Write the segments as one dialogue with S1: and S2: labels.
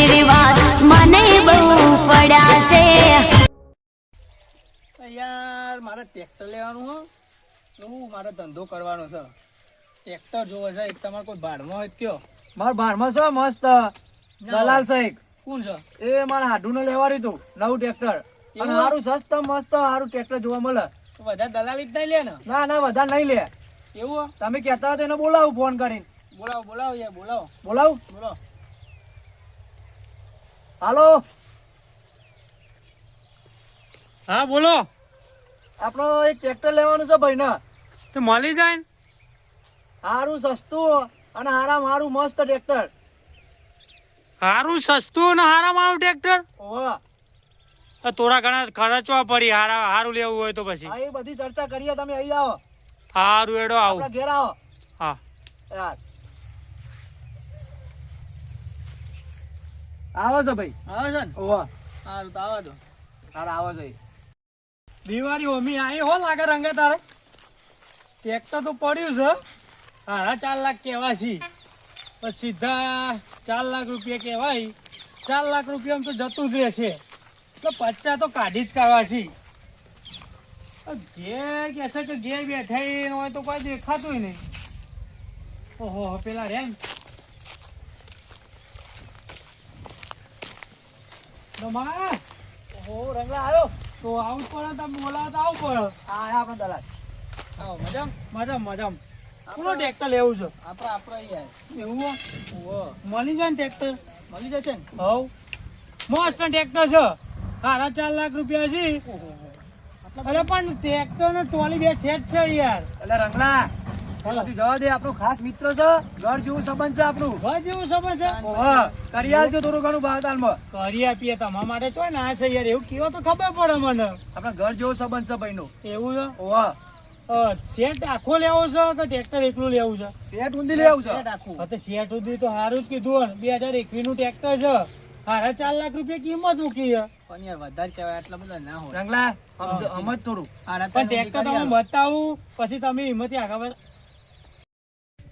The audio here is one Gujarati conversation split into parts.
S1: આશીર્વાદ મને બહુ પડ્યા છે
S2: યાર મારે ટ્રેક્ટર લેવાનું હો. હું મારે ધંધો કરવાનો છે. ટ્રેક્ટર જોવે છે એક તમારે કોઈ ભાડમાં હોય કયો.
S3: માર બારમાં છે મસ્ત. દલાલ સાહેબ
S2: કોણ છે?
S3: એ મારા હાડુને લેવાનું તું નવું ટ્રેક્ટર. અને સારું સસ્ત મસ્ત સારું ટ્રેક્ટર જોવા મળે.
S2: બધા દલાલી જ નહીં લે ને?
S3: ના ના વધારે નહીં લે.
S2: એવું
S3: તમે કહેતા હો તો એને બોલાવું ફોન કરીને.
S2: બોલાવો બોલાવો યાર બોલાવો.
S3: બોલાવો?
S2: બોલો.
S3: હાલો.
S4: હા બોલો.
S3: આપણો એક ટ્રેક્ટર લેવાનું છે ભાઈ ને
S4: તો મળી જાય ને?
S3: સારું સસ્તું અને હારામ હારું મસ્ત ટ્રેક્ટર.
S4: સારું સસ્તું ને હારા મારું ટ્રેક્ટર?
S3: ઓહો.
S4: થોડા ઘણા ખર્ચવા પડી હારા હારું લેવું હોય તો પછી.
S3: એ બધી ચર્ચા કરીએ તમે અહીં આવો.
S4: હારું એડો આવો.
S3: ઘેર આવો.
S4: હા.
S3: યાર. આવો છો ભાઈ.
S2: આવે છે ને?
S3: ઓહો.
S2: સારું તો આવા
S3: છો.
S4: દિવાળી હોમી આવી હો લાગે રંગે તારે. ટ્રેક્ટર તો પડ્યું છે. હારા ચાર લાખ કેવા છે. પછી સીધા ચાર લાખ રૂપિયા કહેવાય ચાર લાખ રૂપિયા તો જતું જ રહેશે. તો પચાસ તો કાઢી જ કાઢવા છે. ઘેર કહેશે કે ઘેર બેઠા હોય તો કોઈ દેખાતું નહીં. ઓહો પેલા રે રમા,
S3: ઓહો રંગલા આવ્યો.
S4: તો આવું પડે તમે બોલાવો આવું પડે.
S3: આયા આપણો દલાલ.
S2: આવો મજા
S4: મજા મજામ. કોનો ટ્રેક્ટર લેવું છે?
S2: આપણે આપણે યાર
S4: એવું હો? મળી જાય ને ટ્રેક્ટર
S2: મળી જશે ને?
S4: હવ. મસ્ત ટ્રેક્ટર છે. સાડા ચાર લાખ રૂપિયા છે. અરે પણ ટ્રેક્ટર ને બે સેટ છે યાર.
S3: એટલે રંગલા જવા દે આપણો ખાસ મિત્ર છે ઘર જેવું સંબંધ છે આપણું.
S4: ઘર જેવું સમજ છે?
S3: ઓહો કરી આલજો થોડું ઘણું ભાવતાલમાં
S4: કરી આપીએ તમારા માટે ચોય ના છે યાર એવું કેવો તો ખબર પડે મને.
S3: આપણા ઘર જેવો સંબંધ છે ભાઈનો.
S4: એવું છે?
S3: ઓહો.
S4: અ, આખો લેવો છે કે ટ્રેક્ટર એકલું લેવું છે?
S3: પેટ ઊંધી લેવું છે?
S2: આખું.
S4: તો સેટ સુધી તો સારું જ કીધું બે હજાર એકવીસનું ટ્રેક્ટર છે. સાડા ચાર લાખ રૂપિયા કિંમત મૂકી છે.
S2: પણ યાર વધારે કહેવાય આટલા બધા ના હોય.
S3: રંગલા સમજ થોડું.
S4: પણ ટ્રેક્ટર બતાવું પછી તમે હિંમત આગળ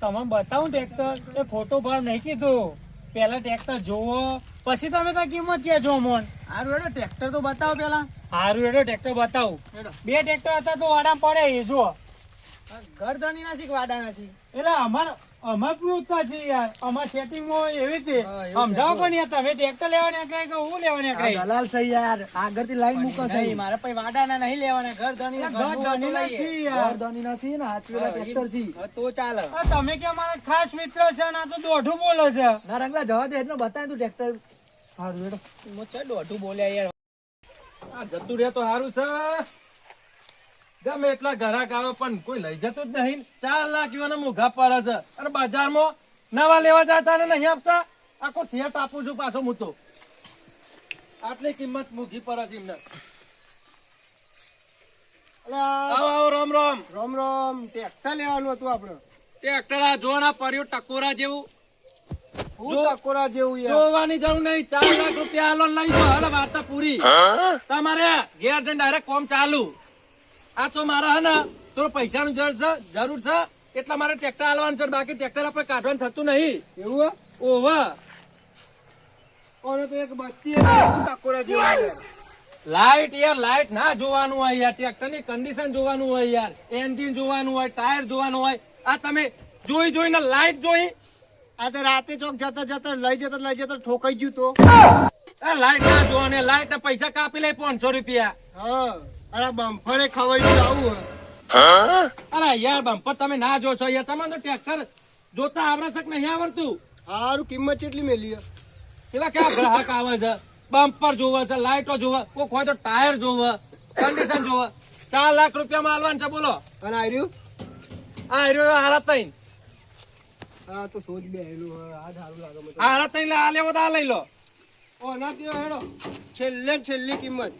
S4: તમને બતાવું ટ્રેક્ટર એ ખોટો ભાવ નહીં કીધું. પેલા ટ્રેક્ટર જોવો પછી તમે તો કિંમત કહેજો મોન
S2: હારું હેડો ટ્રેક્ટર તો બતાવો પેલા.
S4: હારું એડો ટ્રેક્ટર બતાવું. બે ટ્રેક્ટર હતા તો વાડા પડે એ જો
S2: આ ઘર ધણી ના શીખ વાડા ના શીખ
S4: એટલે અમાર અમાર પૂછતા છે યાર. અમાર સેટિંગ એવી રીતે. સમજાવો પણ યાર તમે ટ્રેક્ટર લેવા નીકળાય કે હું લેવા
S3: આ દલાલ છે યાર. આગળથી લાઈન મૂકો છે
S2: મારે પછી વાડાના નહીં લેવાના. ઘર ધણી
S4: ઘર ધણી ના છીએ યાર.
S3: ગોરધોનીના છે ને હાથવેલા ટ્રેક્ટર છે.
S2: તો ચાલે.
S4: તમે કે મારા ખાસ મિત્ર છે ને આ તો દોઢું બોલે છે.
S3: ના રંગલા જવા દે એટલે બતાય તું ટ્રેક્ટર
S4: હારું એડો
S2: મો છે દોઢું બોલ્યા યાર.
S5: આ જતું રહે તો સારું છે. ગમે એટલા ઘરાક આવે પણ કોઈ લઈ જતું જ નહીં. ચાર લાખ યુવાનો મોઘા પડે છે. અને બજારમાં નવા લેવા જતા ને નહીં આપતા. આખો સેટ આપું છું પાછો હું તો આટલી કિંમત મૂકી પડે છે એમને. આવો આવો રામ રામ.
S3: રોમ રોમ. ટ્રેક્ટર લેવાનું હતું આપણે.
S5: ટ્રેક્ટર આ જોવાના પડ્યું ટકોરા જેવું.
S3: હું ટકોરા જેવું યાર.
S5: જોવાની જરૂર નહીં. ચાર લાખ રૂપિયા લઈ જાઓ. હાલો વાર્તા પૂરી. તમારે ઘેર જઈને ડાયરેક્ટ કોમ ચાલુ. આ તો મારા હે ને તો પૈસાનું જરૂર છે જરૂર છે. એટલા મારે ટ્રેક્ટર હાલવાનું છે બાકી ટ્રેક્ટર આપણે કાઢવાનું થતું નહીં.
S3: એવું
S5: ઓવા
S3: તો એક બત્તી
S5: લાઈટ યાર લાઈટ ના જોવાનું હોય યાર ટ્રેક્ટરની કન્ડિશન જોવાનું હોય યાર એન્જિન જોવાનું હોય ટાયર જોવાનું હોય. આ તમે જોઈ જોઈને લાઈટ જોઈ.
S3: આ તો રાતે ચોક જતા જતા લઈ જતા લઈ જતા ઠોકાઈ ગયું તો.
S5: લાઈટ ના જોવાને લાઈટ ના પૈસા કાપી લે પાંચસો રૂપિયા.
S3: હા. અરે બમ્ફરે ખવાઈ ગયું આવું
S5: અરે યાર બમ્પર તમે ના જોશો યાર તમારે તો ટ્રેક્ટર જોતા આવડે છે કે નહીં આવડતું?
S3: સારું કિંમત કેટલી મેલી
S5: એવા કેવા ગ્રાહક આવે છે? બમ્પર જોવે છે લાઈટો જોવે. કોક હોય તો ટાયર જોવે કન્ડિશન જોવે. ચાર લાખ રૂપિયામાં આલવાનું છે બોલો.
S3: અને આર્યું?
S5: આ હીરો હારા તઈન.
S3: હા તો સોચ બે હેલું આ સારું લાગે મને
S5: હારા તઈન લે આ લેવો તો આ લઈ લો.
S3: ઓ ના ત્યાં હેડો. છેલ્લે છેલ્લી કિંમત.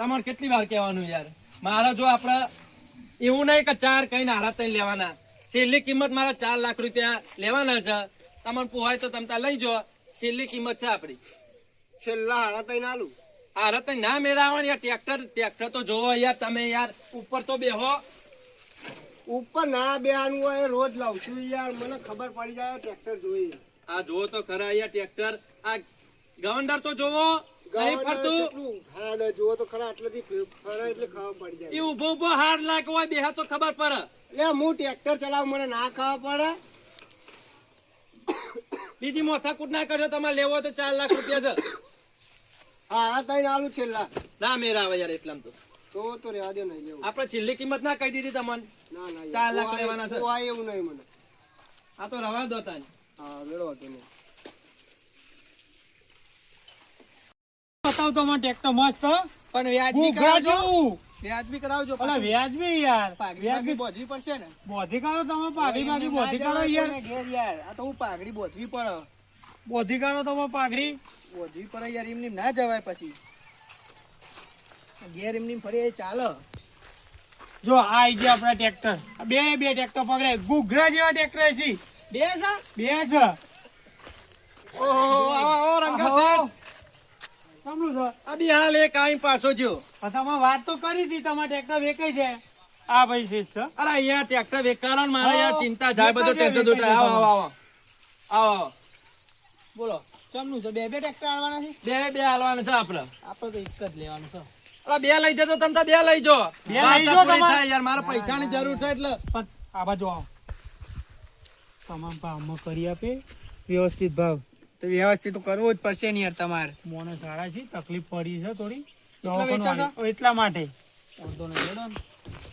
S5: તમારે કેટલી વાર કહેવાનું યાર? મારે જો આપણે એવું નહીં કે ચાર કઈ હારા તઈ લેવાના. છેલ્લી કિંમત મારા ચાર લાખ રૂપિયા લેવાના છે. તમને પોહાય તો તમે ત્યાં લઈ જો છેલ્લી કિંમત છે આપણી.
S3: છેલ્લા હાડા તઈ આલું.
S5: હાડા તઈ ના મેળવવાનું યાર. ટ્રેક્ટર ટ્રેક્ટર તો જોવો યાર તમે યાર. ઉપર તો બેહો.
S3: ઉપર ના બેહાનું હોય રોજ લાવું છું યાર. મને ખબર પડી જાય ટ્રેક્ટર જોઈએ
S5: આ જુઓ તો ખરા અહીંયા ટ્રેક્ટર. આ ગવર્નર તો જોવો નહીં ફરતું
S3: હા જુઓ તો ખરા આટલેથી ફરે એટલે ખાવા પડી જાય.
S5: એ ઊભો ઊભો હાર લાગ હોય બેહા તો ખબર પડે.
S3: એટલે હું ટ્રેક્ટર ચલાવ મને ના ખાવા પડે.
S5: બીજી મોથાકૂટ ના કરજો તમારે લેવો તો ચાર લાખ રૂપિયા છે.
S3: હા તઈ આલુ છેલ્લા.
S5: ના મેરા આવે યાર એટલામાં તો.
S3: તો તો રહેવા દો નહીં લેવું.
S5: આપણે છેલ્લી કિંમત ના કહી દીધી તમને.
S3: ના ના
S5: ચાર લાખ લેવાના છે.
S3: એવું નહીં મને.
S5: આ તો રવા દો તાન.
S3: હા વેળો હતો નહીં.
S4: બતાવ તો મને ટ્રેક્ટર મસ્ત.
S2: પણ વ્યાજબી કરાવજો. વ્યાજબી કરાવજો
S4: અલા વ્યાજબી યાર. વ્યાજબી.
S2: બોધવી પડશે ને.
S4: બોધી કાઢો તમે પાઘડી બાઘડી બોધી કાઢો યાર.
S2: ઘેર યાર. આ તો હું પાઘડી બોધવી પડે.
S4: બોધી કાઢો તમે પાઘડી.
S2: બોધવી પડે યાર એમની ના જવાય પછી. ઘેર એમની ફરી ચાલો.
S4: જો આ આઈ ગયા આપણા ટ્રેક્ટર. બે બે ટ્રેક્ટર પકડે. ગુગરા જેવા ટ્રેક્ટર છે
S2: બે છે?
S4: બે છે.
S5: ઓહો આવો આવો રંગા શેઠ
S4: સમલું છે?
S5: આ બી હાલ એક આઈ પાછો
S4: જો તમે વાત તો કરી હતી તમારે ટ્રેક્ટર વેકાય છે. આ ભાઈ છે છે.
S5: અરે અહીંયા ટ્રેક્ટર વેકારો ને મારે યાર ચિંતા જાય બધો ટેન્શન દૂર આવો આવો આવો. આવો
S2: બોલો. ચમનું છે? બે બે ટ્રેક્ટર આવવાના છે?
S5: બે બે હાલવાના છે આપડે.
S2: આપણે તો એક જ લેવાનું છે.
S5: અરે બે લઈ જતો તમે તો બે લઈ જો.
S4: બે લઈ જો તમારે.
S5: થાય યાર મારે પૈસાની જરૂર છે એટલે.
S4: આ બાજુ આવો. તમામ ભાવમાં કરી આપે. વ્યવસ્થિત ભાવ.
S2: તો વ્યવસ્થિત તો કરવું જ પડશે ને યાર તમારે.
S4: મોને સારા છે તકલીફ પડી છે થોડી.
S2: એટલા વેચો છો?
S4: એટલા માટે.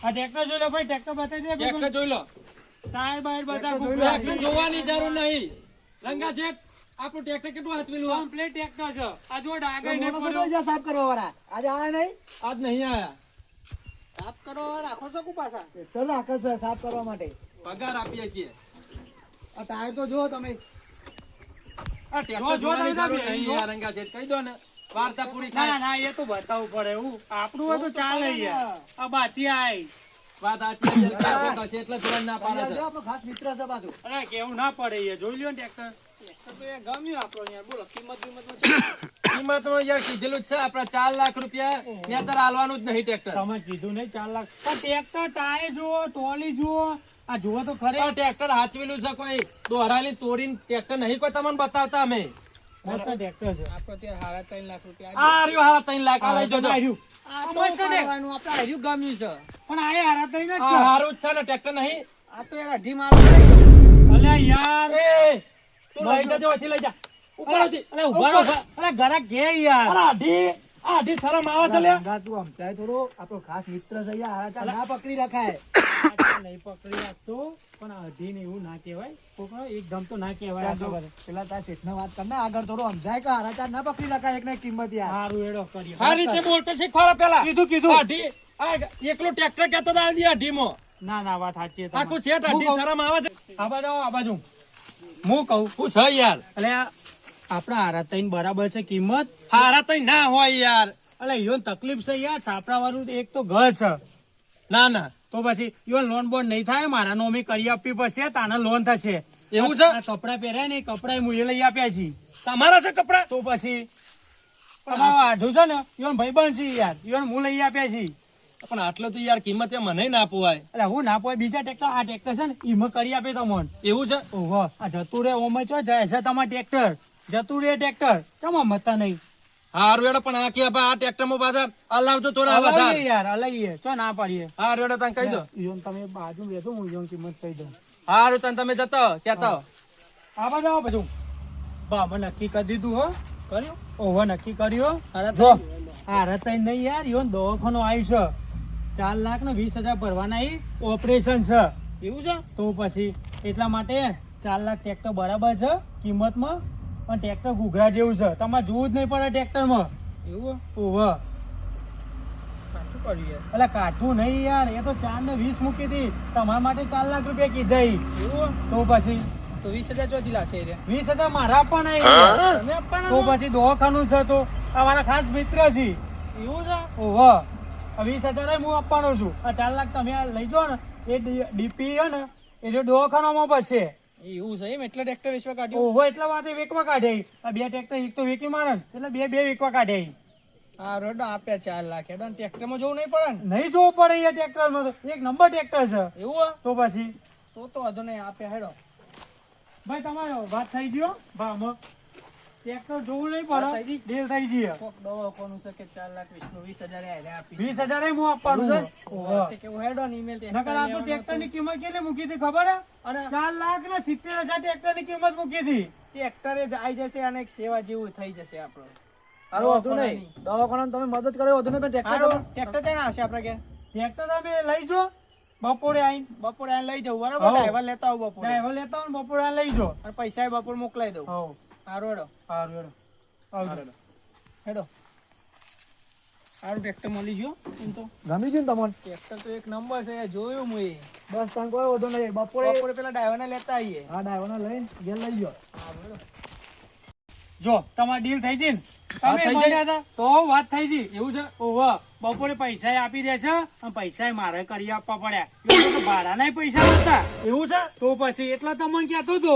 S4: આ ટ્રેક્ટર જોઈ લો ભાઈ ટ્રેક્ટર બતાવી દે
S5: ટ્રેક્ટર જોઈ લો.
S4: ટાયર બાયર બધા
S5: ટ્રેક્ટર જોવાની જરૂર નહીં. રંગા શેઠ આપણું ટ્રેક્ટર કેટલું હાચવેલું આ?
S4: કમ્પ્લીટ ટ્રેક્ટર છે. આ જો ડાગર ને પડ્યો
S3: સાફ કરવા વાળા આજે આયા નહીં?
S5: આજ નહીં આયા.
S2: સાફ કરો રાખો છો કુ પાછા?
S3: સર રાખે છે સાફ કરવા માટે.
S5: પગાર આપીએ છીએ.
S3: આ ટાયર તો જુઓ તમે.
S4: જો, જો,
S5: રંગા શેઠ કહી દો ને વાર્તા પૂરી
S4: ના
S5: થાય.
S4: ના એ તો બતાવવું પડે એવું આપણું હોય તો ચાલે યાર. આ બાથી આય.
S5: વાત સાચી છે છે એટલે જોવાનું ના પાડે છે.
S3: આપણો ખાસ મિત્ર છે પાછું.
S4: અરે કેવું ના પડે યાર. જોઈ લ્યો ને ટ્રેક્ટર
S2: ટ્રેક્ટર તો યાર ગમ્યું બોલો કિંમત બિંમત છે?
S5: કિંમતમાં યાર કીધેલું જ છે આપડે ચાર લાખ રૂપિયા ત્યાં તારે હાલવાનું જ નહીં ટ્રેક્ટર
S4: તમે કીધું નહીં ચાર લાખ. પણ ટ્રેક્ટર ટાયર જુઓ ટોલી જુઓ આ જુઓ તો ખરે.
S5: આ ટ્રેક્ટર હાચવેલું છે કોઈ? દોરાલી તોડીને ટ્રેક્ટર નહીં કોઈ તમને બતાવતા અમે.
S4: મસ્ત ટ્રેક્ટર છે.
S2: આપણો ત્યારે સાડા ત્રણ લાખ રૂપિયા
S5: આ રહ્યો હારા ત્રણ લાખ આ લઈ જજો.
S4: આર્યું.
S2: આ
S4: આ
S2: તો
S4: મસ્ત ને.
S2: ઉપાડવાનું, આપણે હાર્યું ગમ્યું છે.
S4: પણ આ હારા થઈ
S5: આ
S4: નથી
S5: હારું જ છે ને ટ્રેક્ટર નહીં.
S2: આ તો યાર અઢી માલ
S4: અલ્યા યાર.
S5: એ તું લઈ લઈ જા. ઉપર
S4: અરે
S5: હતી.
S4: અરે ઊભા રહો, ઊભા. અરે ઘરા કે યાર.
S5: અરે અઢી આ આવે છે લે
S3: રંગા તું સમજાય થોડો. આપણો ખાસ મિત્ર છે હારા ના પકડી રખાય.
S4: નહીં
S3: હારા ચાર
S4: હું કહું- હું
S5: છે યાર
S4: એટલે આપણા હારા તઈને બરાબર છે કિંમત
S5: હારા તો ના હોય યાર
S4: એટલે ઈયોને તકલીફ છે યાર છાપરા વાળું એક તો ઘર છે
S5: ના ના.
S4: તો પછી યો લોન બોન નહીં થાય મારા નોમી કરી આપવી પડશે તાને લોન થશે.
S5: એવું છે?
S4: કપડા પહેર્યા ને કપડા હું એ લઈ આપ્યા છે.
S5: તમારા છે કપડા?
S4: તો પછી આઢું છે ને યો ભાઈ બન છે યાર યો હું લઈ આપ્યા છે.
S5: પણ આટલો તો યાર કિંમત એ મને ના પોવાય.
S4: એટલે હું ના પોય બીજા ટ્રેક્ટર આ ટ્રેક્ટર છે ને એમાં કરી આપે તમને.
S5: એવું છે?
S4: ઓહો આ જતું રે ઓમે ચો જાય છે તમારે ટ્રેક્ટર. જતું રે ટ્રેક્ટર. ચમ મતા નહીં?
S5: હારું એડો પણ આ કે આ ટ્રેક્ટરમાં પાછા હલાવજો થોડા વધારે
S4: યાર અલાઈએ. ચો ના પાડીએ.
S5: હારું એડો તને કહી દો
S4: ઈયોને તમે બાજુ બેસો હું ઈયોની કિંમત કહી દઉં.
S5: હારું તને તમે જતો કેતા
S4: આવો બધું. બા મેં નક્કી કરી દીધું હો.
S2: કર્યું?
S4: ઓહો નક્કી કર્યો
S2: હારા
S4: જો આ રતાઈ નહીં યાર યોન દવાખાનો આવ્યું છે. ચાર લાખ ને વીસ હજાર ભરવાના ઈ ઓપરેશન છે.
S2: એવું છે?
S4: તો પછી એટલા માટે ચાર લાખ ટ્રેક્ટર બરાબર છે કિંમતમાં. પણ ટ્રેક્ટર ઘૂઘરા જેવું છે. તમારે જોવું જ નહીં પડે ટ્રેક્ટરમાં.
S2: એવું
S4: ઓહ.
S2: કર્યું યાર
S4: એટલે કાઠું નહીં યાર. એ તો ચાર ને વીસ મૂકી હતી. તમારા માટે ચાર લાખ રૂપિયા કીધા
S2: એવું
S4: તો પછી?
S2: તો વીસ હજાર ચોથી લાગશે રે
S4: વીસ હજાર મારા પણ આવી
S2: તમે આપવાના
S4: તો
S2: છો?
S4: પછી દવાખાનું છે તો? અમારા ખાસ મિત્ર છે.
S2: એવું છે?
S4: ઓહો. વીસ હજાર હું આપવાનો છું. આ ચાર લાખ તમે લઈ જાઓ ને. એ ડીપી છે ને એ જો દવાખાનામાં બચશે
S2: એવું છે એમ? એટલે ટ્રેક્ટર વિશ્વ કાઢ્યું?
S4: ઓહો એટલા માટે વેચવા કાઢે. આ બે ટ્રેક્ટર એક તો વેચી મારે એટલે બે બે વેચવા કાઢે.
S2: આ રોડ આપ્યા ચાર લાખ. હેડો ટ્રેક્ટરમાં જોવું નહીં પડે ને?
S4: નહીં જોવું પડે એ ટ્રેક્ટર નો એક નંબર ટ્રેક્ટર છે.
S2: એવું
S4: તો પછી?
S2: તો તો વાંધો નહીં આપ્યા હેડો.
S4: ભાઈ તમારો વાત થઈ ગયો? ભાવમાં. ટ્રેક્ટર જોવું નહીં પડે. ડીલ થઈ ગઈ.
S2: કોક દવાખાનું છે કે ચાર લાખ વીસનું વીસ હજાર એ હારે આપીશ.
S4: વીસ હું આપવાનું છે. ઓહો.
S2: તે કેવું હેડો તે
S4: નકર આ તો
S2: ટ્રેક્ટરની
S4: કિંમત કેટલી મૂકી હતી? ખબર
S2: અને
S4: ચાર લાખ ને સિત્તેર હજાર ટ્રેક્ટરની કિંમત મૂકી હતી
S2: ટ્રેક્ટર આઈ જશે અને એક સેવા જેવું થઈ જશે આપણો.
S3: હારું હતું નહીં. દવાખાનામાં તમે મદદ કરો હતું નહીં પણ ટ્રેક્ટર
S2: ટ્રેક્ટર ક્યાં આવશે આપણે કે
S4: ટ્રેક્ટર તમે લઈ જો. બપોરે આવીને
S2: બપોરે લઈ જવું બરાબર. ડ્રાઈવર લેતા આવું બપોરે.
S4: ડ્રાઈવર લેતા હોય બપોરે આ લઈ જો.
S2: અને પૈસા એ બપોરે મોકલાઈ દઉં.
S4: હઉ
S2: હારું હેડો
S4: સારું હેડો. આવજો
S2: હેડો સારું ટ્રેક્ટર મળી ગયો એમ તો.
S3: ગમી ગયું તમને?
S2: ટ્રેક્ટર તો એક નંબર છે જોયું હું
S3: બસ તમે કોઈ વધુ નહીં. બપોરે
S2: બપોરે પેલા ડ્રાઈવરને લેતા આવીએ.
S3: હા ડ્રાઈવરને લઈને ઘેર લઈ ગયો
S4: જો તમારી ડીલ થઈ ગઈ ને? તમે મળ્યા હતા? તો વાત થઈ ગઈ.
S5: એવું છે?
S4: ઓહો બપોરે પૈસા આપી દે છે અને પૈસા મારે કરી આપવા પડ્યા. ભાડા તો ભાડાના પૈસા હતા
S5: એવું છે?
S4: તો પછી એટલા તમને કહેતો હતો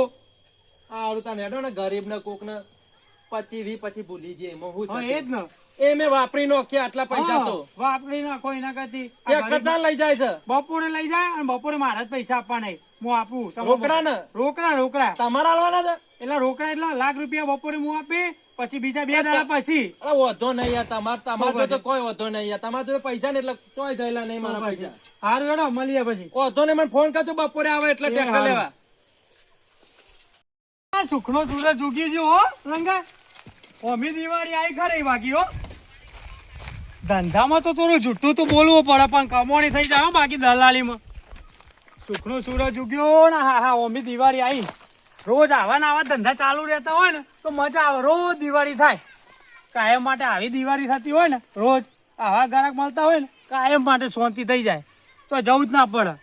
S5: સારું તને હેડો ને ગરીબ ને કોક ને પચી વી પછી ભૂલી જઈએ એમાં હું
S4: એ જ ને.
S5: એ મેં વાપરી નાખ્યા આટલા પૈસા તો.
S4: વાપરી નાખો એના કરતી. આ
S5: ટ્રેક્ટર
S4: ગરીબ-
S5: ચાલ લઈ જાય છે.
S4: બપોરે લઈ જાય અને બપોરે મારા જ પૈસા આપવા હું આપું.
S5: રોકડા ને?
S4: રોકડા રોકડા.
S5: તમારા હાલવાના છે?
S4: એટલે રોકડા એટલે લાખ રૂપિયા બપોરે હું આપી પછી બીજા બે દાડા પછી.
S5: અરે વધો નહીં યાર તમાર તમાર તો કોઈ વધો નહીં યાર. તમારા જોડે પૈસા ને એટલે ચોય થયેલા નહીં મારા પૈસા.
S4: સારું હેડો મળીએ પછી.
S5: વધો ને મને ફોન કરજો બપોરે આવે એટલે
S4: એ
S5: લેવા.
S4: આ સુખનો સૂરજ ઉગી ગયો, હો રંગા ઓમી દિવાળી આવી ખરી બાકી હો. ધંધામાં તો થોડું જુઠ્ઠું તો બોલવું પડે, પણ કમોણી થઈ જાય બાકી દલાલીમાં. સુખનો સૂરજ ઉગ્યો ને, હા હા ઓમી દિવાળી આવી રોજ આવા ને આવા ધંધા ચાલુ રહેતા હોય ને, તો મજા આવે, રોજ દિવાળી થાય. કાયમ માટે આવી દિવાળી થતી હોય ને, રોજ આવા ગ્રાહક મળતા હોય ને, કાયમ માટે શાંતિ થઈ જાય. તો જવું જ ના પડે.